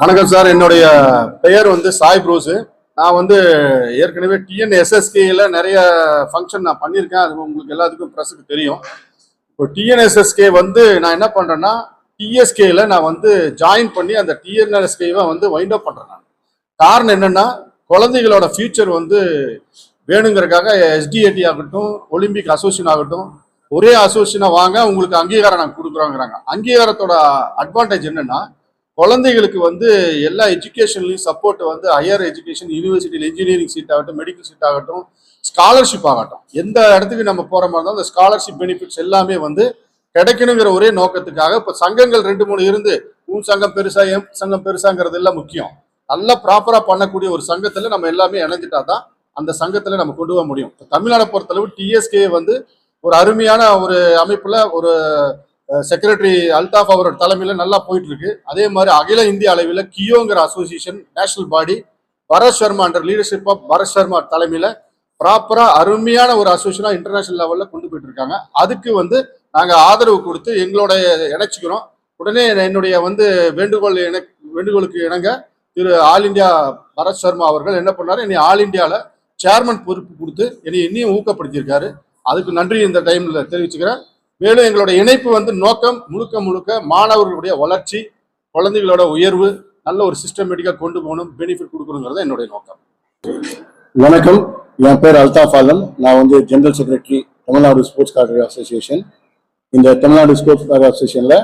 வணக்கம் சார். என்னுடைய பெயர் வந்து சாய் ப்ரூஸு நான் வந்து ஏற்கனவே டிஎன்எஸ்எஸ்கேயில் நிறைய ஃபங்க்ஷன் நான் பண்ணியிருக்கேன். அது உங்களுக்கு எல்லாத்துக்கும் ப்ரெஸ்ஸுக்கு தெரியும். இப்போ டிஎன்எஸ்எஸ்கே வந்து நான் என்ன பண்ணுறேன்னா டிஎஸ்கேயில் நான் வந்து ஜாயின் பண்ணி அந்த டிஎன்எஸ்கேவை வந்து வைண்ட் அப் பண்ணுறேன் நான். காரணம் என்னென்னா குழந்தைகளோட ஃபியூச்சர் வந்து வேணுங்கிறதுக்காக எஸ்டிஏடி ஆகட்டும் ஒலிம்பிக் அசோசியேஷன் ஆகட்டும் ஒரே அசோசியேஷனை வாங்க உங்களுக்கு அங்கீகாரம் நாங்கள் கொடுக்குறோங்கிறாங்க. அங்கீகாரத்தோட அட்வான்டேஜ் என்னென்னா குழந்தைகளுக்கு வந்து எல்லா எஜுகேஷன்லையும் சப்போர்ட் வந்து ஹையர் எஜுகேஷன் யூனிவர்சிட்டியில் இன்ஜினியரிங் சீட் ஆகட்டும் மெடிக்கல் சீட் ஆகட்டும் ஸ்காலர்ஷிப் ஆகட்டும். எந்த இடத்துக்கு நம்ம போகிற மாதிரி இருந்தாலும் அந்த ஸ்காலர்ஷிப் பெனிஃபிட்ஸ் எல்லாமே வந்து கிடைக்கணுங்கிற ஒரே நோக்கத்துக்காக இப்போ சங்கங்கள் ரெண்டு மூணு இருந்து உன் சங்கம் பெருசா எம் சங்கம் பெருசாங்கிறது எல்லாம் முக்கியம். நல்லா ப்ராப்பராக பண்ணக்கூடிய ஒரு சங்கத்தில் நம்ம எல்லாமே இணைஞ்சிட்டா தான் அந்த சங்கத்தில் நம்ம கொண்டு போக முடியும். இப்போ தமிழ்நாடை பொறுத்தளவு டிஎஸ்கே வந்து ஒரு அருமையான ஒரு அமைப்பில் ஒரு செக்ரட்டரி அல்தாஃப் அவரோட தலைமையில் நல்லா போயிட்டு இருக்கு அதே மாதிரி அகில இந்திய அளவில் கியோங்கிற association national body Bharat Sharma என்ற லீடர்ஷிப் ஆஃப் பரத் சர்மா தலைமையில் ப்ராப்பராக அருமையான ஒரு அசோசியேஷனா இன்டர்நேஷனல் லெவலில் கொண்டு போயிட்டு இருக்காங்க அதுக்கு வந்து நாங்கள் ஆதரவு கொடுத்து எங்களோட இணைச்சிக்கிறோம். உடனே என்னுடைய வந்து வேண்டுகோள் இணை வேண்டுகோளுக்கு இணங்க திரு ஆல் இந்தியா பரத் சர்மா அவர்கள் என்ன பண்ணார்? என்னை ஆல் இண்டியாவில் சேர்மன் பொறுப்பு கொடுத்து என்னை இன்னும் ஊக்கப்படுத்தியிருக்காரு. அதுக்கு நன்றி இந்த டைமில் தெரிவிச்சுக்கிறேன். மேலும் எங்களோட இணைப்பு வந்து நோக்கம் முழுக்க முழுக்க மாணவர்களுடைய வளர்ச்சி குழந்தைகளோட உயர்வு நல்ல ஒரு சிஸ்டமேட்டிக்காக கொண்டு போகணும் பெனிஃபிட் கொடுக்கணுங்கிறது என்னுடைய நோக்கம். வணக்கம். என் பேர் அல்தாஃப் ஆலம் நான் வந்து general secretary Tamil Nadu sports karate association இந்த தமிழ்நாடு ஸ்போர்ட்ஸ் கார்டர் அசோசியேஷனில்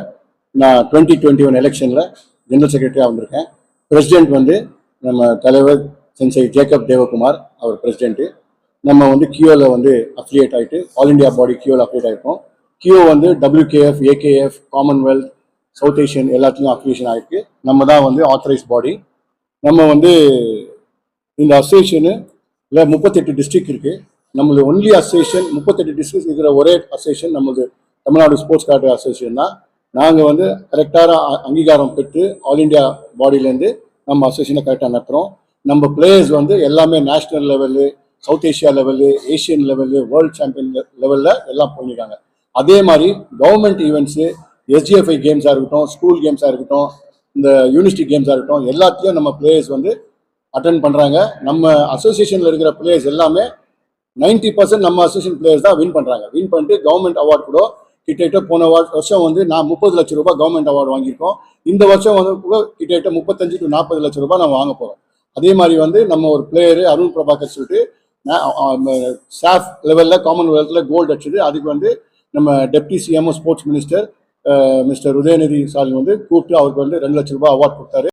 நான் டுவெண்ட்டி டுவெண்ட்டி ஒன் எலெக்ஷனில் ஜெனரல் செக்ரட்டரியாக வந்திருக்கேன். பிரசிடென்ட் வந்து நம்ம தலைவர் சென்சை ஜேக்கப் தேவகுமார் அவர் பிரசிடென்ட்டு நம்ம வந்து கியூவில் வந்து அஃபிலியேட் ஆகிட்டு ஆல் இந்தியா பாடி கியூவில் அஃபிலியேட் ஆகிருக்கோம் கியோ வந்து WKF AKF Commonwealth South Asian எல்லாத்துலேயும் அக்ரியேஷன் ஆகிருக்கு நம்ம தான் வந்து ஆத்தரைஸ் பாடி நம்ம வந்து இந்த அசோசியேஷனு இல்லை முப்பத்தெட்டு டிஸ்ட்ரிக்ட் இருக்குது நம்மளது ஒன்லி அசோசியேஷன் முப்பத்தெட்டு டிஸ்ட்ரிக்ட் இருக்கிற ஒரே அசோசியேஷன் நம்மளது தமிழ்நாடு ஸ்போர்ட்ஸ் கார்டு அசோசியேஷன் தான். நாங்கள் வந்து கரெக்டான அங்கீகாரம் பெற்று ஆல் இந்தியா பாடியிலேருந்து நம்ம அசோசியேஷனை கரெக்டாக நடத்துகிறோம் நம்ம பிளேயர்ஸ் வந்து எல்லாமே national level South Asia level Asian level world champion லெவலில் எல்லாம் போயிருக்காங்க அதே மாதிரி கவர்மெண்ட் ஈவெண்ட்ஸு எஸ்ஜிஎஃப்ஐ கேம்ஸாக இருக்கட்டும் ஸ்கூல் கேம்ஸாக இருக்கட்டும் இந்த யூனிவர்சிட்டி கேம்ஸாக இருக்கட்டும் எல்லாத்தையும் நம்ம பிளேயர்ஸ் வந்து அட்டன் பண்ணுறாங்க நம்ம அசோசியேஷனில் இருக்கிற பிளேயர்ஸ் எல்லாமே 90% பர்சன்ட் நம்ம அசோசியேஷன் பிளேயர்ஸ் தான் வின் பண்ணுறாங்க வின் பண்ணிட்டு கவர்மெண்ட் அவார்ட் கூட கிட்டத்தட்ட போன வருஷம் வந்து நான் முப்பது லட்ச ரூபாய் கவர்மெண்ட் அவார்டு வாங்கியிருக்கோம். இந்த வருஷம் வந்து கூட கிட்டத்தட்ட முப்பத்தஞ்சு டு நாற்பது லட்சம் ரூபாய் நம்ம வாங்க போகிறோம் அதே மாதிரி வந்து நம்ம ஒரு பிளேயரு அருண் பிரபாகர் சொல்லிட்டு ஸ்டாஃப் லெவலில் காமன்வெல்த்தில் கோல்டு அடிச்சுட்டு அதுக்கு வந்து நம்ம deputy CMO sports minister mister Udhayanidhi Stalin வந்து கூப்பிட்டு அவருக்கு வந்து ரெண்டு லட்ச ரூபாய் அவார்ட் கொடுத்தாரு.